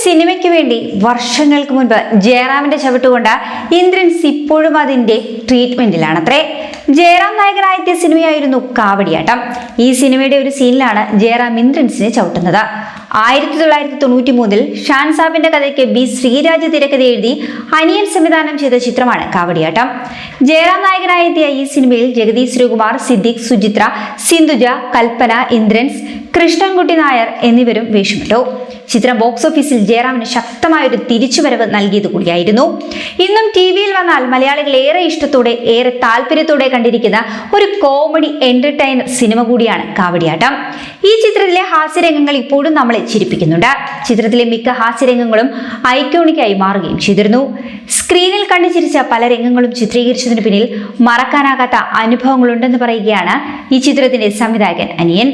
സിനിമയ്ക്ക് വേണ്ടി വർഷങ്ങൾക്ക് മുൻപ് ജയറാമിന്റെ ചവിട്ടുകൊണ്ട് ഇന്ദ്രൻസ് ഇപ്പോഴും അതിന്റെ ട്രീറ്റ്മെന്റിലാണത്രേ. ജയറാം നായകനായെത്തിയ സിനിമയായിരുന്നു കാവടിയാട്ടം. ഈ സിനിമയുടെ ഒരു സീനിലാണ് ജയറാം ഇന്ദ്രൻസിനെ ചവിട്ടുന്നത്. ആയിരത്തി തൊള്ളായിരത്തി തൊണ്ണൂറ്റി മൂന്നിൽ ഷാൻ സാബിന്റെ കഥയ്ക്ക് ബി ശ്രീരാജ് തിരക്കഥ എഴുതി അനിയൻ സംവിധാനം ചെയ്ത ചിത്രമാണ് കാവടിയാട്ടം. ജയറാം നായകനായി എത്തിയ ഈ സിനിമയിൽ ജഗദീഷ് ശ്രീകുമാർ സിദ്ദിഖ് സുചിത്ര സിന്ധുജ കൽപ്പന ഇന്ദ്രൻസ് കൃഷ്ണൻകുട്ടി നായർ എന്നിവരും വേഷമിട്ടു. ചിത്രം ബോക്സ് ഓഫീസിൽ ജയറാമിന് ശക്തമായ ഒരു തിരിച്ചുവരവ് നൽകിയത് കൂടിയായിരുന്നു. ഇന്നും ടി വിയിൽ വന്നാൽ മലയാളികൾ ഏറെ ഇഷ്ടത്തോടെ ഏറെ താല്പര്യത്തോടെ കണ്ടിരിക്കുന്ന ഒരു കോമഡി എന്റർടൈനർ സിനിമ കൂടിയാണ് കാവടിയാട്ടം. ഈ ചിത്രത്തിലെ ഹാസ്യരംഗങ്ങൾ ഇപ്പോഴും നമ്മളെ ചിരിപ്പിക്കുന്നുണ്ട് ചിത്രത്തിലെ മിക്ക ഹാസ്യരംഗങ്ങളും ഐക്കോണിക്കായി മാറുകയും ചെയ്തിരുന്നു. സ്ക്രീനിൽ കണ്ടു ചിരിച്ച പല രംഗങ്ങളും ചിത്രീകരിച്ചതിന് പിന്നിൽ മറക്കാനാകാത്ത അനുഭവങ്ങളുണ്ടെന്ന് പറയുകയാണ് ഈ ചിത്രത്തിന്റെ സംവിധായകൻ അനിയൻ.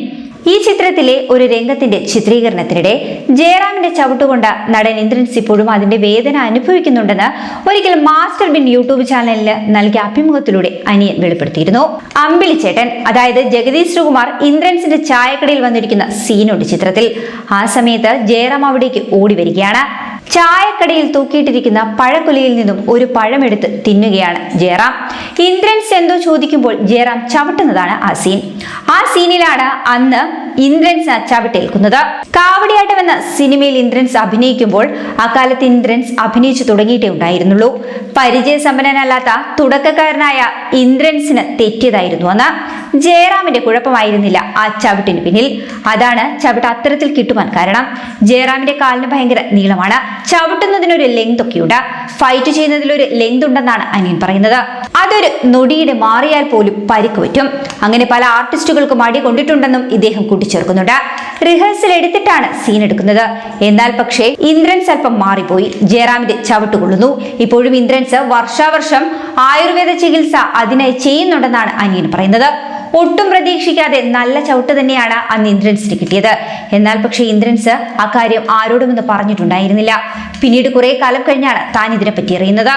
ഈ ചിത്രത്തിലെ ഒരു രംഗത്തിന്റെ ചിത്രീകരണത്തിനിടെ ജയറാമിന്റെ ചവിട്ടുകൊണ്ട നടൻ ഇന്ദ്രൻസ് ഇപ്പോഴും അതിന്റെ വേദന അനുഭവിക്കുന്നുണ്ടെന്ന് ഒരിക്കൽ മാസ്റ്റർ ബിൻ യൂട്യൂബ് ചാനലിന് നൽകിയ അഭിമുഖത്തിലൂടെ അനിയൻ വെളിപ്പെടുത്തിയിരുന്നു. അമ്പിളിച്ചേട്ടൻ അതായത് ജഗദീഷ് ശ്രീകുമാർ ഇന്ദ്രൻസിന്റെ ചായക്കടയിൽ വന്നിരിക്കുന്ന സീനുണ്ട് ചിത്രത്തിൽ. ആ സമയത്ത് ജയറാം അവിടേക്ക് ഓടി വരികയാണ്. ചായക്കടയിൽ തൂക്കിയിട്ടിരിക്കുന്ന പഴക്കൊലയിൽ നിന്നും ഒരു പഴമെടുത്ത് തിന്നുകയാണ് ജയറാം. ഇന്ദ്രൻസ് എന്തോ ചോദിക്കുമ്പോൾ ജയറാം ചവിട്ടുന്നതാണ് ആ സീൻ. ആ സീനിലാണ് അന്ന് ഇന്ദ്രൻസ് ചവിട്ടേൽക്കുന്നത്. കാവടിയാട്ടം എന്ന സിനിമയിൽ ഇന്ദ്രൻസ് അഭിനയിക്കുമ്പോൾ അക്കാലത്ത് ഇന്ദ്രൻസ് അഭിനയിച്ചു തുടങ്ങിയിട്ടേ ഉണ്ടായിരുന്നുള്ളൂ. പരിചയസമ്പന്നനല്ലാത്ത തുടക്കക്കാരനായ ഇന്ദ്രൻസിന് തെറ്റിയതായിരുന്നു അന്ന്. ജയറാമിന്റെ കുഴപ്പമായിരുന്നില്ല ആ ചവിട്ടിന് പിന്നിൽ. അതാണ് ചവിട്ട് അത്തരത്തിൽ കിട്ടുവാൻ കാരണം. ജയറാമിന്റെ കാലിന് ഭയങ്കര നീളമാണ്. ചവിട്ടുന്നതിനൊരു ലെങ്ത് ഒക്കെയുണ്ട്. ഫൈറ്റ് ചെയ്യുന്നതിലൊരു ലെങ്ത് ഉണ്ടെന്നാണ് അനിയൻ പറയുന്നത്. അതൊരു നൊടിയുടെ മാറിയാൽ പോലും പരിക്ക് പറ്റും. അങ്ങനെ പല ആർട്ടിസ്റ്റുകൾക്കും അടി കൊണ്ടിട്ടുണ്ടെന്നും ഇദ്ദേഹം കൂട്ടിച്ചേർക്കുന്നുണ്ട് റിഹേഴ്സൽ എടുത്തിട്ടാണ് സീൻ എടുക്കുന്നത്. എന്നാൽ പക്ഷേ ഇന്ദ്രൻസ് അല്പം മാറിപ്പോയി. ജയറാമിന്റെ ചവിട്ടുകൊള്ളുന്നു. ഇപ്പോഴും ഇന്ദ്രൻസ് വർഷാവർഷം ആയുർവേദ ചികിത്സ അതിനായി ചെയ്യുന്നുണ്ടെന്നാണ് അനിയൻ പറയുന്നത്. ഒട്ടും പ്രതീക്ഷിക്കാതെ നല്ല ചവിട്ട് തന്നെയാണ് അന്ന് ഇന്ദ്രൻസിന് കിട്ടിയത്. എന്നാൽ പക്ഷേ ഇന്ദ്രൻസ് അക്കാര്യം ആരോടുമെന്ന് പറഞ്ഞിട്ടുണ്ടായിരുന്നില്ല. പിന്നീട് കുറെ കാലം കഴിഞ്ഞാണ് താൻ ഇതിനെപ്പറ്റി അറിയുന്നത്.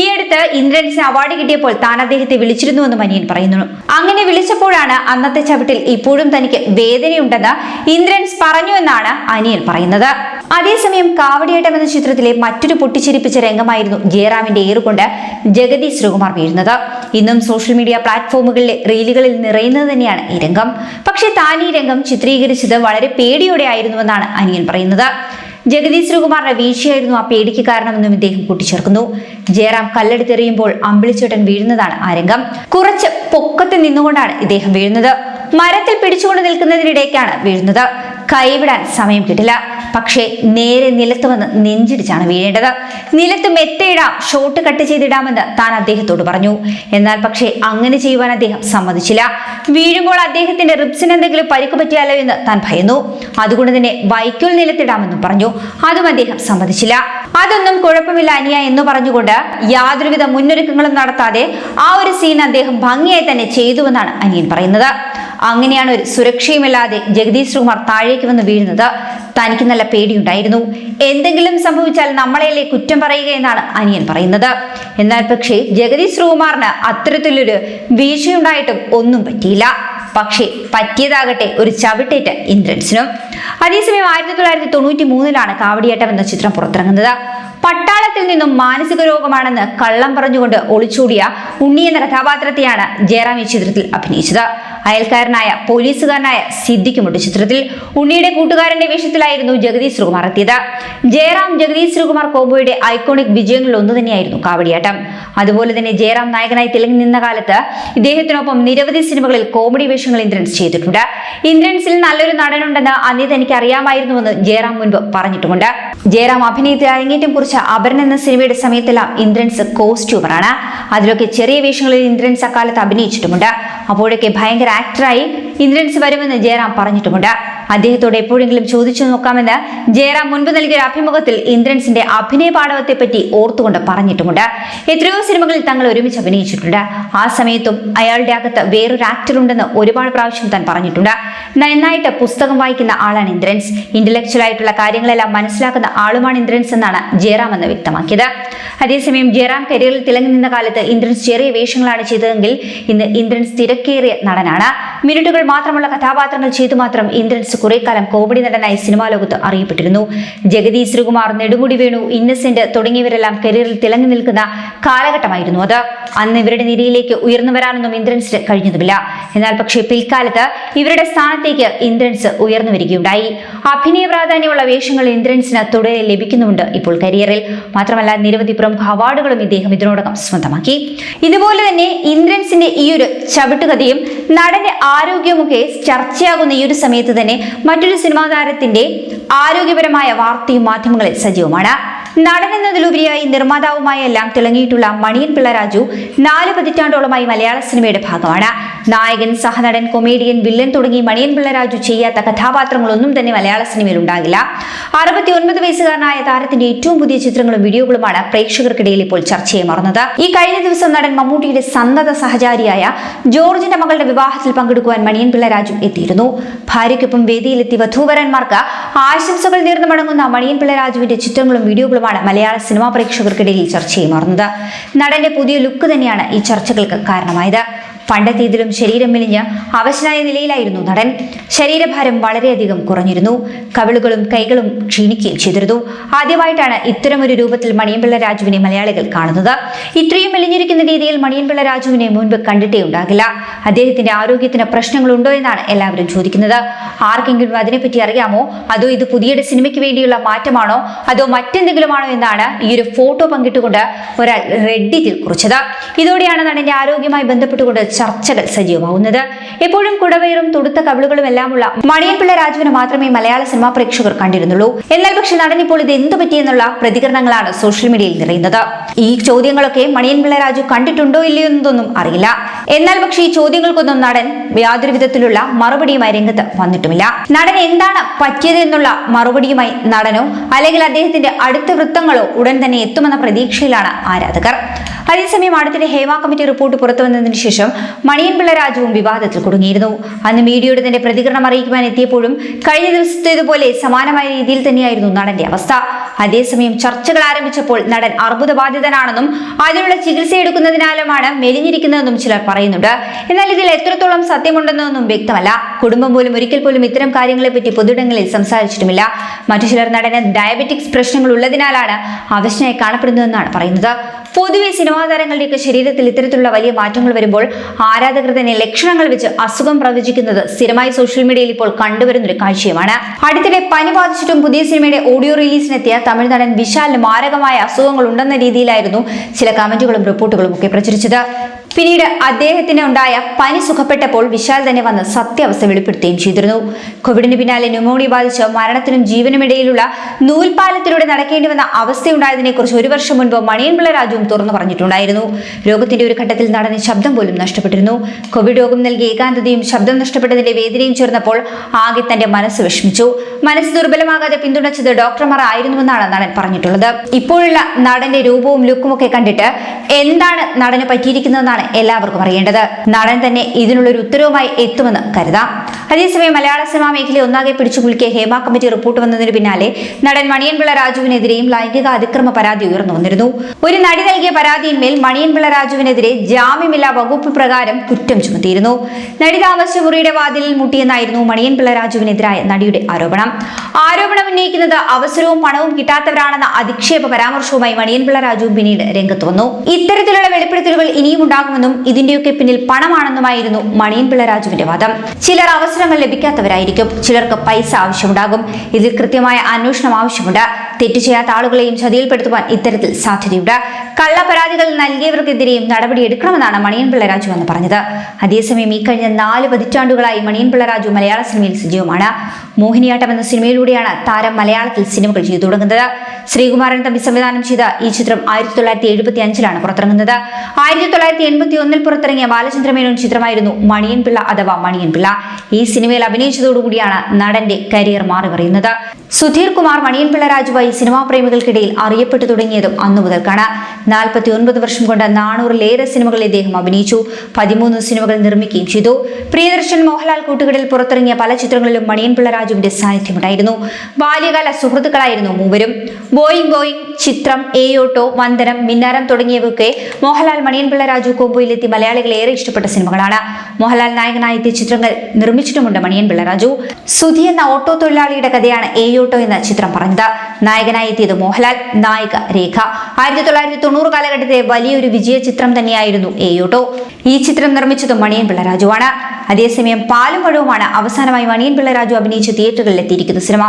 ഈ അടുത്ത് ഇന്ദ്രൻസിന് അവാർഡ് കിട്ടിയപ്പോൾ താൻ അദ്ദേഹത്തെ വിളിച്ചിരുന്നുവെന്നും അനിയൻ പറയുന്നു. അങ്ങനെ വിളിച്ചപ്പോഴാണ് അന്നത്തെ ചവിട്ടിൽ ഇപ്പോഴും തനിക്ക് വേദനയുണ്ടെന്ന് ഇന്ദ്രൻസ് പറഞ്ഞു എന്നാണ് അനിയൻ പറയുന്നത്. അതേസമയം കാവടിയേട്ടം എന്ന ചിത്രത്തിലെ മറ്റൊരു പൊട്ടിച്ചിരിപ്പിച്ച രംഗമായിരുന്നു ജയറാമിന്റെ ഏറുകൊണ്ട് ജഗതി ശ്രീകുമാർ വീഴുന്നത്. ഇന്നും സോഷ്യൽ മീഡിയ പ്ലാറ്റ്ഫോമുകളിലെ റീലുകളിൽ നിറയുന്നത് തന്നെയാണ് ഈ രംഗം. പക്ഷേ താൻ ഈ രംഗം ചിത്രീകരിച്ചത് വളരെ പേടിയോടെ ആയിരുന്നുവെന്നാണ് അനിയൻ പറയുന്നത്. ജഗദീഷ് ശ്രീകുമാറിന്റെ വീഴ്ചയായിരുന്നു ആ പേടിക്ക് കാരണമെന്നും ഇദ്ദേഹം കൂട്ടിച്ചേർക്കുന്നു. ജയറാം കല്ലെടുത്തെറിയുമ്പോൾ അമ്പിളിച്ചേട്ടൻ വീഴുന്നതാണ് ആ രംഗം കുറച്ച് പൊക്കത്ത് നിന്നുകൊണ്ടാണ് ഇദ്ദേഹം വീഴുന്നത്. മരത്തിൽ പിടിച്ചുകൊണ്ട് നിൽക്കുന്നതിനിടയ്ക്കാണ് വീഴുന്നത്. കൈവിടാൻ സമയം കിട്ടില്ല. പക്ഷേ നേരെ നിലത്ത് വന്ന് നെഞ്ചിടിച്ചാണ് വീഴേണ്ടത്. നിലത്ത് മെത്തയിടാം ഷോട്ട് കട്ട് ചെയ്തിടാമെന്ന് താൻ അദ്ദേഹത്തോട് പറഞ്ഞു. എന്നാൽ പക്ഷേ അങ്ങനെ ചെയ്യുവാൻ അദ്ദേഹം സമ്മതിച്ചില്ല. വീഴുമ്പോൾ അദ്ദേഹത്തിന്റെ റിപ്സിന് എന്തെങ്കിലും പരിക്ക് പറ്റിയാലോ എന്ന് താൻ ഭയന്നു. അതുകൊണ്ട് തന്നെ വൈക്കോൽ നിലത്തിടാമെന്നും പറഞ്ഞു. അതും അദ്ദേഹം സമ്മതിച്ചില്ല. അതൊന്നും കുഴപ്പമില്ല അനിയ എന്ന് പറഞ്ഞുകൊണ്ട് യാതൊരുവിധ മുന്നൊരുക്കങ്ങളും നടത്താതെ ആ ഒരു സീൻ അദ്ദേഹം ഭംഗിയായി തന്നെ ചെയ്തുവെന്നാണ് അനിയൻ പറയുന്നത്. അങ്ങനെയാണ് ഒരു സുരക്ഷയുമില്ലാതെ ജഗദീഷ് ശ്രീകുമാർ താഴേക്ക് വന്ന് വീഴുന്നത്. തനിക്ക് നല്ല പേടിയുണ്ടായിരുന്നു. എന്തെങ്കിലും സംഭവിച്ചാൽ നമ്മളെയല്ലേ കുറ്റം പറയുക എന്നാണ് അനിയൻ പറയുന്നത്. എന്നാൽ പക്ഷേ ജഗദീഷ് ശ്രീകുമാറിന് അത്തരത്തിലൊരു വീഴ്ചയുണ്ടായിട്ടും ഒന്നും പറ്റിയില്ല. പക്ഷേ പറ്റിയതാകട്ടെ ഒരു ചവിട്ടേറ്റ ഇന്ദ്രൻസിനും. അതേസമയം ആയിരത്തി തൊള്ളായിരത്തി തൊണ്ണൂറ്റി മൂന്നിലാണ് കാവടിയേട്ടം എന്ന ചിത്രം പുറത്തിറങ്ങുന്നത്. പട്ടാളത്തിൽ നിന്നും മാനസിക രോഗമാണെന്ന് കള്ളം പറഞ്ഞുകൊണ്ട് ഒളിച്ചോടിയ ഉണ്ണി എന്ന കഥാപാത്രത്തെയാണ് ജയറാം ഈ ചിത്രത്തിൽ അഭിനയിച്ചത്. അയൽക്കാരനായ പോലീസുകാരനായ സിദ്ദിഖുമുണ്ട് ചിത്രത്തിൽ ഉണ്ണിയുടെ കൂട്ടുകാരന്റെ വേഷത്തിലായിരുന്നു ജഗദീഷ് ശ്രീകുമാർ എത്തിയത്. ജയറാം ജഗദീഷ് ശ്രീകുമാർ കോംബോയുടെ ഐക്കോണിക് വിജയങ്ങളിൽ ഒന്ന് തന്നെയായിരുന്നു കാവടിയാട്ടം. അതുപോലെ തന്നെ ജയറാം നായകനായി തിളങ്ങി നിന്ന കാലത്ത് ഇദ്ദേഹത്തിനൊപ്പം നിരവധി സിനിമകളിൽ കോമഡി വേഷങ്ങൾ ഇന്ദ്രൻസ് ചെയ്തിട്ടുണ്ട്. ഇന്ദ്രൻസിൽ നല്ലൊരു നടനുണ്ടെന്ന് അന്നേ തനിക്ക് അറിയാമായിരുന്നുവെന്ന് ജയറാം മുൻപ് പറഞ്ഞിട്ടുമുണ്ട്. ജയറാം അഭിനയത്തിൽ അരങ്ങേറ്റം കുറിച്ച അപരൻ എന്ന സിനിമയുടെ സമയത്തെല്ലാം ഇന്ദ്രൻസ് കോസ്റ്റ്യൂമറാണ്. അതിലൊക്കെ ചെറിയ വേഷങ്ങളിൽ ഇന്ദ്രൻസ് അക്കാലത്ത് അഭിനയിച്ചിട്ടുമുണ്ട്. അപ്പോഴൊക്കെ ഭയങ്കര ആക്ടറായി ഇന്ദ്രൻസ് വരുമെന്ന് ജയറാം പറഞ്ഞിട്ടുമുണ്ട്. അദ്ദേഹത്തോട് എപ്പോഴെങ്കിലും ചോദിച്ചു നോക്കാമെന്ന് ജയറാം മുൻപ് നൽകിയ അഭിമുഖത്തിൽ ഇന്ദ്രൻസിന്റെ അഭിനയ പാടവത്തെ പറ്റി ഓർത്തുകൊണ്ട് പറഞ്ഞിട്ടുമുണ്ട്. എത്രയോ സിനിമകളിൽ തങ്ങൾ ഒരുമിച്ച് അഭിനയിച്ചിട്ടുണ്ട്. ആ സമയത്തും അയാളുടെ അകത്ത് വേറൊരു ആക്ടർ ഉണ്ടെന്ന് ഒരുപാട് പ്രാവശ്യം താൻ പറഞ്ഞിട്ടുണ്ട്. നന്നായിട്ട് പുസ്തകം വായിക്കുന്ന ആളാണ് ഇന്ദ്രൻസ്. ഇന്റലക്ച്വൽ ആയിട്ടുള്ള കാര്യങ്ങളെല്ലാം മനസ്സിലാക്കുന്ന ആളുമാണ് ഇന്ദ്രൻസ് എന്നാണ് ജയറാം എന്ന് വ്യക്തമാക്കിയത്. അതേസമയം ജയറാം കരിയറിൽ തിളങ്ങി നിന്ന കാലത്ത് ഇന്ദ്രൻസ് ചെറിയ വേഷങ്ങളാണ് ചെയ്തതെങ്കിൽ ഇന്ന് ഇന്ദ്രൻസ് തിരക്കേറിയ നടനാണ്. മിനിറ്റുകൾ മാത്രമുള്ള കഥാപാത്രങ്ങൾ ചെയ്തു മാത്രം ഇന്ദ്രൻസ് ഇന്ദ്രൻസ് കുറെ കാലം കോമഡി നടനായി സിനിമാ ലോകത്ത് അറിയപ്പെട്ടിരുന്നു. ജഗതി ശ്രീകുമാർ നെടുമുടി വേണു ഇന്നസെന്റ് തുടങ്ങിയവരെല്ലാം കരിയറിൽ തിളങ്ങി നിൽക്കുന്ന കാലഘട്ടമായിരുന്നു അത്. അന്ന് ഇവരുടെ നിരയിലേക്ക് ഉയർന്നു വരാനൊന്നും ഇന്ദ്രൻസിന് കഴിഞ്ഞതുമില്ല. എന്നാൽ പക്ഷേ പിൽക്കാലത്ത് ഇവരുടെ സ്ഥാനത്തേക്ക് ഇന്ദ്രൻസ് ഉയർന്നു വരികയുണ്ടായി. അഭിനയ പ്രാധാന്യമുള്ള വേഷങ്ങൾ ഇന്ദ്രൻസിന് തുടരെ ലഭിക്കുന്നുണ്ട് ഇപ്പോൾ കരിയറിൽ മാത്രമല്ല നിരവധി പ്രമുഖ അവാർഡുകളും ഇദ്ദേഹം ഇതിനോടകം സ്വന്തമാക്കി. ഇതുപോലെ തന്നെ ഇന്ദ്രൻസിന്റെ ഈ ഒരു ചവിട്ടുകഥയും നടന്റെ ആരോഗ്യമൊക്കെ ചർച്ചയാകുന്ന ഈ ഒരു സമയത്ത് തന്നെ മറ്റൊരു സിനിമാ താരത്തിന്റെ ആരോഗ്യപരമായ വാർത്തയും മാധ്യമങ്ങളിൽ സജീവമാണ്. നടൻ എന്നതിലുപരിയായി എല്ലാം തിളങ്ങിയിട്ടുള്ള മണിയൻ പിള്ള രാജു നാല് പതിറ്റാണ്ടോളമായി മലയാള സിനിമയുടെ ഭാഗമാണ്. നായകൻ സഹനടൻ കൊമേഡിയൻ വില്ലൻ തുടങ്ങി മണിയൻ പിള്ള രാജു ചെയ്യാത്ത കഥാപാത്രങ്ങളൊന്നും തന്നെ മലയാള സിനിമയിൽ ഉണ്ടാകില്ല. അറുപത്തി ഒൻപത് വയസ്സുകാരനായ താരത്തിന്റെ ഏറ്റവും പുതിയ ചിത്രങ്ങളും വീഡിയോകളുമാണ് പ്രേക്ഷകർക്കിടയിൽ ഇപ്പോൾ ചർച്ചയെ മറന്നത്. ഈ കഴിഞ്ഞ ദിവസം നടൻ മമ്മൂട്ടിയുടെ സന്നദ്ധ സഹചാരിയായ ജോർജിന്റെ മകളുടെ വിവാഹത്തിൽ പങ്കെടുക്കുവാൻ മണിയൻ പിള്ള രാജു എത്തിയിരുന്നു. ഭാര്യയ്ക്കൊപ്പം വേദിയിലെത്തി വധൂവരന്മാർക്ക് ആശംസകൾ നേർന്നു മടങ്ങുന്ന മണിയൻ പിള്ള രാജുവിന്റെ ചിത്രങ്ങളും വീഡിയോകളുമാണ് മലയാള സിനിമാ പ്രേക്ഷകർക്കിടയിൽ ചർച്ചയും മാറുന്നത് നടന്റെ പുതിയ ലുക്ക് തന്നെയാണ് ഈ ചർച്ചകൾക്ക് കാരണമായത്. പണ്ടത്തേതിലും ശരീരം മെലിഞ്ഞ് അവശനായ നിലയിലായിരുന്നു നടൻ. ശരീരഭാരം വളരെയധികം കുറഞ്ഞിരുന്നു. കവിളുകളും കൈകളും ക്ഷീണിക്കുകയും ചെയ്തിരുന്നു. ആദ്യമായിട്ടാണ് ഇത്തരമൊരു രൂപത്തിൽ മണിയൻപിള്ള രാജുവിനെ മലയാളികൾ കാണുന്നത്. ഇത്രയും മെലിഞ്ഞിരിക്കുന്ന രീതിയിൽ മണിയൻപിള്ള രാജുവിനെ മുൻപ് കണ്ടിട്ടേ ഉണ്ടാകില്ല. അദ്ദേഹത്തിന്റെ ആരോഗ്യത്തിന് പ്രശ്നങ്ങളുണ്ടോ എന്നാണ് എല്ലാവരും ചോദിക്കുന്നത്. ആർക്കെങ്കിലും അതിനെപ്പറ്റി അറിയാമോ? അതോ ഇത് പുതിയൊരു സിനിമയ്ക്ക് വേണ്ടിയുള്ള മാറ്റമാണോ? അതോ മറ്റെന്തെങ്കിലുമാണോ എന്നാണ് ഈ ഒരു ഫോട്ടോ പങ്കിട്ടുകൊണ്ട് ഒരാൾ റെഡിറ്റിൽ കുറിച്ചത്. ഇതോടെയാണ് നടന്റെ ആരോഗ്യമായി ബന്ധപ്പെട്ടുകൊണ്ട് ചർച്ചകൾ സജീവമാവുന്നത്. എപ്പോഴും കുടവയറും തുടുത്ത കവിളുകളും എല്ലാമുള്ള മണിയൻപിള്ള രാജുവിനെ മാത്രമേ മലയാള സിനിമാ പ്രേക്ഷകർ കണ്ടിരുന്നുള്ളൂ. എന്നാൽ പക്ഷെ നടനിപ്പോൾ ഇത് എന്തു പറ്റിയെന്നുള്ള പ്രതികരണങ്ങളാണ് സോഷ്യൽ മീഡിയയിൽ നിറയുന്നത്. ഈ ചോദ്യങ്ങളൊക്കെ മണിയൻപിള്ള രാജു കണ്ടിട്ടുണ്ടോ ഇല്ലയോ എന്നതൊന്നും അറിയില്ല. എന്നാൽ പക്ഷേ ഈ ചോദ്യങ്ങൾക്കൊന്നും നടൻ യാതൊരു വിധത്തിലുള്ള മറുപടിയുമായി രംഗത്ത് വന്നിട്ടുമില്ല. നടൻ എന്താണ് പറ്റിയത് എന്നുള്ള മറുപടിയുമായി നടനോ അല്ലെങ്കിൽ അദ്ദേഹത്തിന്റെ അടുത്ത വൃത്തങ്ങളോ ഉടൻ തന്നെ എത്തുമെന്ന പ്രതീക്ഷയിലാണ് ആരാധകർ. അതേസമയം അടുത്തിടെ ഹേമ കമ്മിറ്റി റിപ്പോർട്ട് പുറത്തുവന്നതിനു ശേഷം മണിയൻപിള്ള രാജുവും വിവാദത്തിൽ കുടുങ്ങിയിരുന്നു. അന്ന് മീഡിയയുടെ തന്നെ പ്രതികരണം അറിയിക്കുവാൻ എത്തിയപ്പോഴും കഴിഞ്ഞ ദിവസത്തേതുപോലെ സമാനമായ രീതിയിൽ തന്നെയായിരുന്നു നടന്റെ അവസ്ഥ. അതേസമയം ചർച്ചകൾ ആരംഭിച്ചപ്പോൾ നടൻ അർബുദബാധിതനാണെന്നും അതിനുള്ള ചികിത്സ എടുക്കുന്നതിനാലുമാണ് മെലിഞ്ഞിരിക്കുന്നതെന്നും ചിലർ പറയുന്നുണ്ട്. എന്നാൽ ഇതിൽ എത്രത്തോളം സത്യമുണ്ടെന്നൊന്നും വ്യക്തമല്ല. കുടുംബം പോലും ഒരിക്കൽ പോലും ഇത്തരം കാര്യങ്ങളെപ്പറ്റി പൊതുയിടങ്ങളിൽ സംസാരിച്ചിട്ടുമില്ല. മറ്റു ചിലർ നടന് ഡയബറ്റിക്സ് പ്രശ്നങ്ങൾ ഉള്ളതിനാലാണ് അവശനായി കാണപ്പെടുന്നതെന്നാണ് പറയുന്നത്. പൊതുവെ സിനിമാ താരങ്ങളുടെയൊക്കെ ശരീരത്തിൽ ഇത്തരത്തിലുള്ള വലിയ മാറ്റങ്ങൾ വരുമ്പോൾ ആരാധകർ തന്നെ ലക്ഷണങ്ങൾ വെച്ച് അസുഖം പ്രവചിക്കുന്നത് സ്ഥിരമായി സോഷ്യൽ മീഡിയയിൽ ഇപ്പോൾ കണ്ടുവരുന്ന ഒരു കാഴ്ചയുമാണ്. അടുത്തിടെ പനി ബാധിച്ചിട്ടും പുതിയ സിനിമയുടെ ഓഡിയോ റിലീസിനെത്തിയ തമിഴ് നടൻ വിശാലിന് മാരകമായ അസുഖങ്ങൾ ഉണ്ടെന്ന രീതിയിലായിരുന്നു ചില കമന്റുകളും റിപ്പോർട്ടുകളും ഒക്കെ പ്രചരിച്ചത്. പിന്നീട് അദ്ദേഹത്തിന് ഉണ്ടായ പനി സുഖപ്പെട്ടപ്പോൾ വിശാൽ തന്നെ വന്ന് സത്യാവസ്ഥ വെളിപ്പെടുത്തുകയും ചെയ്തിരുന്നു. കോവിഡിന് പിന്നാലെ ന്യൂമോണിയ ബാധിച്ച് മരണത്തിനും ജീവനുമിടയിലുള്ള നൂൽപാലത്തിലൂടെ നടക്കേണ്ടി വന്ന അവസ്ഥയുണ്ടായതിനെ കുറിച്ച് ഒരു വർഷം മുൻപ് മണിയൻപിള്ള രാജുവും തുറന്നു പറഞ്ഞിട്ടുണ്ടായിരുന്നു. രോഗത്തിന്റെ ഒരു ഘട്ടത്തിൽ നടന് ശബ്ദം പോലും നഷ്ടപ്പെട്ടിരുന്നു. കോവിഡ് രോഗം നൽകിയ ഏകാന്തതയും ശബ്ദം നഷ്ടപ്പെട്ടതിന്റെ വേദനയും ചേർന്നപ്പോൾ ആകെ തന്റെ മനസ്സ് വിഷമിച്ചു. മനസ്സ് ദുർബലമാകാതെ പിന്തുണച്ചത് ഡോക്ടർമാർ ആയിരുന്നുവെന്നാണ് നടൻ പറഞ്ഞിട്ടുള്ളത്. ഇപ്പോഴുള്ള നടന്റെ രൂപവും ലുക്കും ഒക്കെ കണ്ടിട്ട് എന്താണ് നടന് പറ്റിയിരിക്കുന്നതെന്നാണ് എല്ലാവർക്കും അറിയേണ്ടത്. നടൻ തന്നെ ഇതിനുള്ളൊരു ഉത്തരവുമായി എത്തുമെന്ന് കരുതാം. അതേസമയം മലയാള സിനിമാ മേഖലയെ ഒന്നാകെ പിടിച്ചു കുലുക്കിയ ഹേമ കമ്മിറ്റി റിപ്പോർട്ട് വന്നതിന് പിന്നാലെ നടൻ മണിയൻപിള്ള രാജുവിനെതിരെയും ലൈംഗിക അതിക്രമ പരാതി ഉയർന്നു വന്നിരുന്നു. ഒരു നടി നൽകിയ പരാതിയിന്മേൽ മണിയൻപിള്ള രാജുവിനെതിരെ ജാമ്യമില്ലാ വകുപ്പ് പ്രകാരം കുറ്റം ചുമത്തിയിരുന്നു. നടി താമസിച്ച മുറിയുടെ വാതിലിൽ മുട്ടിയെന്നായിരുന്നു മണിയൻപിള്ള രാജുവിനെതിരായ നടിയുടെ ആരോപണം. ആരോപണം ഉന്നയിക്കുന്നത് അവസരവും പണവും കിട്ടാത്തവരാണെന്ന അധിക്ഷേപ പരാമർശവുമായി മണിയൻപിള്ള രാജു പിന്നീട് രംഗത്ത് വന്നു. ഇത്തരത്തിലുള്ള വെളിപ്പെടുത്തലുകൾ ഇനിയും ഉണ്ടാകുമെന്നും ഇതിന്റെയൊക്കെ പിന്നിൽ പണമാണെന്നുമായിരുന്നു മണിയൻപിള്ള രാജുവിന്റെ വാദം. ചിലർ അവസരങ്ങൾ ലഭിക്കാത്തവരായിരിക്കും. ചിലർക്ക് പൈസ ആവശ്യമുണ്ടാകും. ഇതിൽ കൃത്യമായ അന്വേഷണം ആവശ്യമുണ്ട്. തെറ്റ് ചെയ്യാത്ത ആളുകളെയും ചതിയിൽപ്പെടുത്തുവാൻ ഇത്തരത്തിൽ സാധ്യതയുണ്ട്. കള്ള പരാതികൾ നൽകിയവർക്കെതിരെയും നടപടിയെടുക്കണമെന്നാണ് മണിയൻപിള്ള രാജു എന്ന് പറഞ്ഞത്. അതേസമയം ഈ കഴിഞ്ഞ നാല് പതിറ്റാണ്ടുകളായി മണിയൻപിള്ള രാജു മലയാള സിനിമയിൽ സജീവമാണ്. മോഹിനിയാട്ടം എന്ന സിനിമയിലൂടെയാണ് താരം മലയാളത്തിൽ സിനിമകൾ ചെയ്തു തുടങ്ങുന്നത്. ശ്രീകുമാരൻ തമ്പി സംവിധാനം ചെയ്ത ഈ ചിത്രം ആയിരത്തി തൊള്ളായിരത്തി എഴുപത്തി അഞ്ചിലാണ് പുറത്തിറങ്ങുന്നത്. ആയിരത്തി തൊള്ളായിരത്തി എൺപത്തി ഒന്നിൽ പുറത്തിറങ്ങിയ ബാലചന്ദ്രമേനോൻ ചിത്രമായിരുന്നു മണിയൻപിള്ള അഥവാ മണിയൻപിള്ള ഈ സിനിമയിൽ അഭിനയിച്ചതോടുകൂടിയാണ് നടന്റെ കരിയർ മാറി പറയുന്നത് സുധീർ കുമാർ മണിയൻപിള്ള രാജുവായി സിനിമാ പ്രേമികൾക്കിടയിൽ അറിയപ്പെട്ടു തുടങ്ങിയതും അന്നു മുതൽക്കാണ്. നാൽപ്പത്തി ഒൻപത് വർഷം കൊണ്ട് നാനൂറിലേറെ സിനിമകളിൽ ഇദ്ദേഹം അഭിനയിച്ചു. പതിമൂന്ന് സിനിമകൾ നിർമ്മിക്കുകയും ചെയ്തു. പ്രിയദർശൻ മോഹൻലാൽ കൂട്ടുകെട്ടിൽ പുറത്തിറങ്ങിയ പല ചിത്രങ്ങളിലും മണിയൻപിള്ള രാജുവിന്റെ സാന്നിധ്യമുണ്ടായിരുന്നു. ബാല്യകാല സുഹൃത്തുക്കളായിരുന്നു മൂവരും. ബോയിങ് ബോയിങ് ചിത്രം ഏയോട്ടോ വന്ദനം മിന്നാരം തുടങ്ങിയവയൊക്കെ മോഹൻലാൽ മണിയൻപിള്ള രാജു കോമ്പോയിലെത്തി മലയാളികളെ ഏറെ ഇഷ്ടപ്പെട്ട സിനിമകളാണ്. മോഹൻലാൽ നായകനായ ചിത്രങ്ങൾ നിർമ്മിച്ചിട്ടുമുണ്ട് മണിയൻ പിള്ളരാജു സുധി എന്ന ഓട്ടോ തൊഴിലാളിയുടെ കഥയാണ് ഏയോട്ടോ എന്ന ചിത്രം പറഞ്ഞത്. നായകനായി എത്തിയത് മോഹൻലാൽ നായിക രേഖ. ആയിരത്തി തൊള്ളായിരത്തി തൊണ്ണൂറ് കാലഘട്ടത്തെ വലിയൊരു വിജയ ചിത്രം തന്നെയായിരുന്നു ഏയോട്ടോ ഈ ചിത്രം നിർമ്മിച്ചതും മണിയൻ പിള്ളരാജുവാണ് അതേസമയം പാലും പഴവുമാണ് അവസാനമായി മണിയൻ പിള്ളരാജു അഭിനയിച്ച തിയേറ്ററുകളിൽ എത്തിയിരിക്കുന്ന സിനിമ.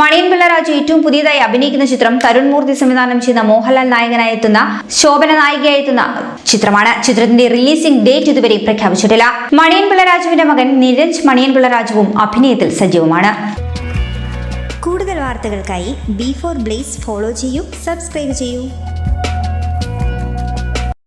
മണിയൻ പിള്ളരാജു ഏറ്റവും പുതിയതായി അഭിനയിക്കുന്ന ചിത്രം തരുൺ മൂർത്തി സംവിധാനം ചെയ്യുന്ന മോഹൻലാൽ നായകനായി എത്തുന്ന ശോഭന നായികയായി എത്തുന്ന ചിത്രമാണ്. ചിത്രത്തിന്റെ റിലീസിംഗ് ഡേറ്റ് ഇതുവരെ പ്രഖ്യാപിച്ചിട്ടില്ല. മണിയൻ പിള്ളരാജുവിന്റെ മകൻ നിരഞ്ജ് മണിയൻ പിള്ളരാജുവും അഭിനയത്തിൽ സജീവമാണ്. കൂടുതൽ വാർത്തകൾക്കായി ബി ഫോർ ബ്ലേസ് ഫോളോ ചെയ്യൂ സബ്സ്ക്രൈബ് ചെയ്യൂ.